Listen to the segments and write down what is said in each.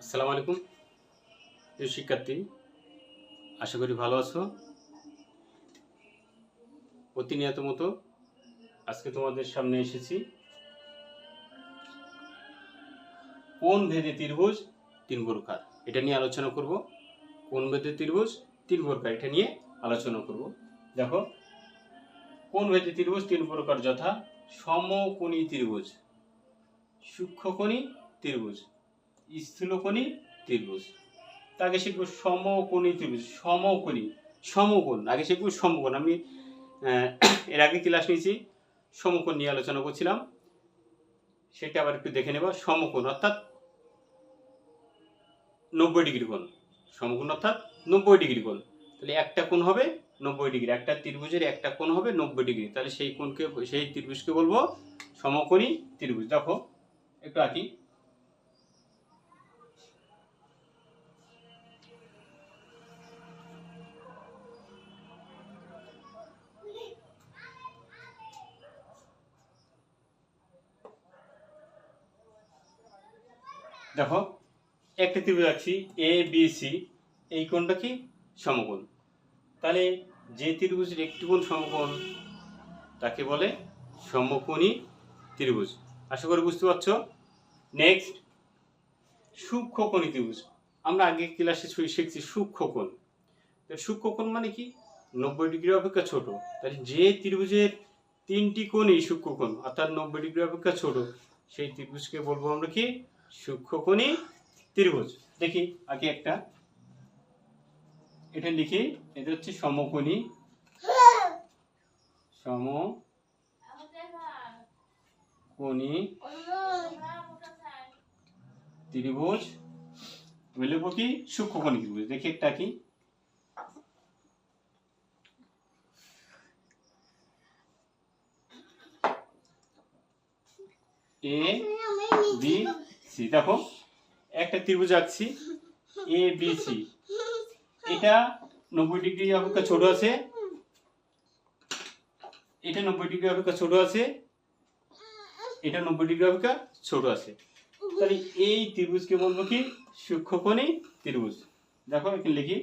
আসসালামু আলাইকুম। প্রিয় শিক্ষার্থী, আশা করি ভালো আছো। প্রতিনিয়ত মতো আজকে তোমাদের সামনে এসেছি। কোন ভেদে ত্রিভুজ তিন প্রকার এটা নিয়ে আলোচনা করব। কোন ভেদে ত্রিভুজ তিন প্রকার এটা নিয়ে আলোচনা করব। দেখো, কোন ভেদে ত্রিভুজ তিন প্রকার? যথা সমকোণী ত্রিভুজ, সূক্ষ্মকোণী ত্রিভুজ। স্থূলকোণী ত্রিভুজ। তাকে শিখব সমকোণী ত্রিভুজ, সমকোণী, সমকোণ। আগে শিখব সমকোণ। আমি এর আগে ক্লাস নিয়েছি, সমকোণ নিয়ে আলোচনা করছিলাম। সেটা আবার একটু দেখে নেব। সমকোণ অর্থাৎ নব্বই ডিগ্রি কোণ। সমকোণ অর্থাৎ নব্বই ডিগ্রি কোণ। তাহলে একটা কোণ হবে নব্বই ডিগ্রি। একটা ত্রিভুজের একটা কোণ হবে নব্বই ডিগ্রি। তাহলে সেই কোণকে, সেই ত্রিভুজকে বলব সমকোণী ত্রিভুজ। দেখো, একটু আঁকি। দেখো একটা ত্রিভুজ আঁকছি এ বি সি এই কোণটা কি? সমকোণ। তাহলে যে ত্রিভুজের একটি কোণ সমকোণ, তাকে বলে সমকোণী ত্রিভুজ। আশা করি বুঝতে পারছ? নেক্সট সূক্ষ্মকোণী ত্রিভুজ। আমরা আগে ক্লাসে শিখছি সূক্ষ্মকোণ। সূক্ষ্মকোণ মানে কি? নব্বই ডিগ্রি অপেক্ষা ছোট। তাহলে যে ত্রিভুজের তিনটি কোণই সূক্ষ্মকোণ, অর্থাৎ নব্বই ডিগ্রি অপেক্ষা ছোট, সেই ত্রিভুজকে বলব আমরা কি? সূক্ষ্মকোণী ত্রিভুজ। দেখি, আগে একটা। এটা লিখি, এটা হচ্ছে সমকোণী সমকোণী ত্রিভুজ। আমি লিখব কি? সূক্ষ্মকোণী ত্রিভুজ। দেখি একটা কি। এ, বি সি দেখো, একটা ত্রিভুজ আঁকছি এ বি সি এটা নব্বই ডিগ্রি অপেক্ষা ছোট আছে। এটা নব্বই ডিগ্রি অপেক্ষা ছোট আছে। এটা নব্বই ডিগ্রি অপেক্ষা ছোট আছে। তাহলে এই ত্রিভুজকে বলব কি? সূক্ষ্মকোণী ত্রিভুজ। দেখো এখানে লিখি।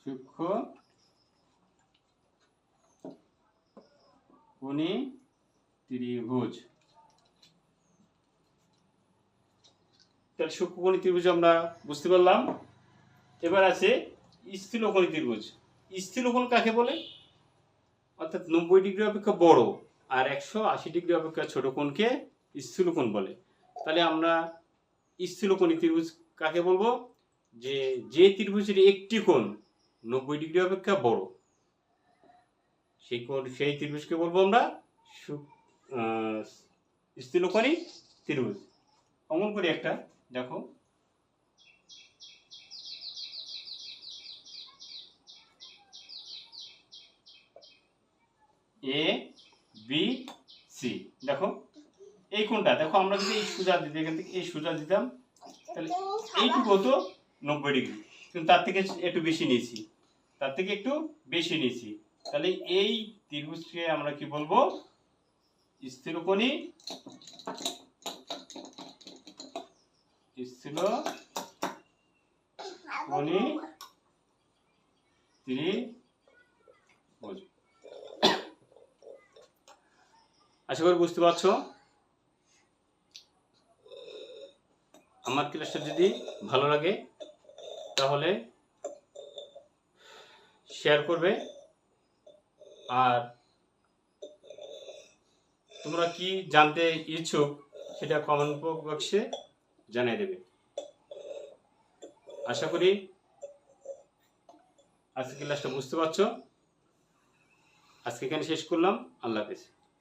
সূক্ষ্ম ত্রিভুজ। তাহলে সূক্ষ্মকোণী ত্রিভুজ আমরা বুঝতে পারলাম। এবার আছে স্থূলকোণী ত্রিভুজ। স্থূলকোণ কাকে বলে? অর্থাৎ নব্বই ডিগ্রি অপেক্ষা বড় আর একশো আশি ডিগ্রি অপেক্ষা ছোট কোণকে স্থূলকোণ বলে। তাহলে আমরা স্থূলকোণী ত্রিভুজ কাকে বলব? যে যে ত্রিভুজের একটি কোণ নব্বই ডিগ্রি অপেক্ষা বড়, সেই কোণ, সেই ত্রিভুজকে বলব আমরা স্থূলকোণী ত্রিভুজ। অমন করি একটা, দেখো। এ বি সি দেখো। এই কোনটা দেখো, আমরা যদি এই সোজা দিতে এখান থেকে এই সোজা দিতাম, তাহলে এইটুকু হতো নব্বই ডিগ্রি। কিন্তু তার থেকে একটু বেশি নিয়েছি। তার থেকে একটু বেশি নিয়েছি। তাহলে এই ত্রিভুজকে আমরা কি বলব? স্থিরকোণী স্থির কোণী আশা করি বুঝতে পারছ? আমার ক্লাসটা যদি ভালো লাগে, তাহলে শেয়ার করবে। আর তোমরা কি জানতে ইচ্ছুক সেটা কমেন্ট বক্সে জানিয়ে দেবে। আশা করি আজকে ক্লাসটা বুঝতে পারছ। আজকে এখানে শেষ করলাম। আল্লাহ হাফেজ।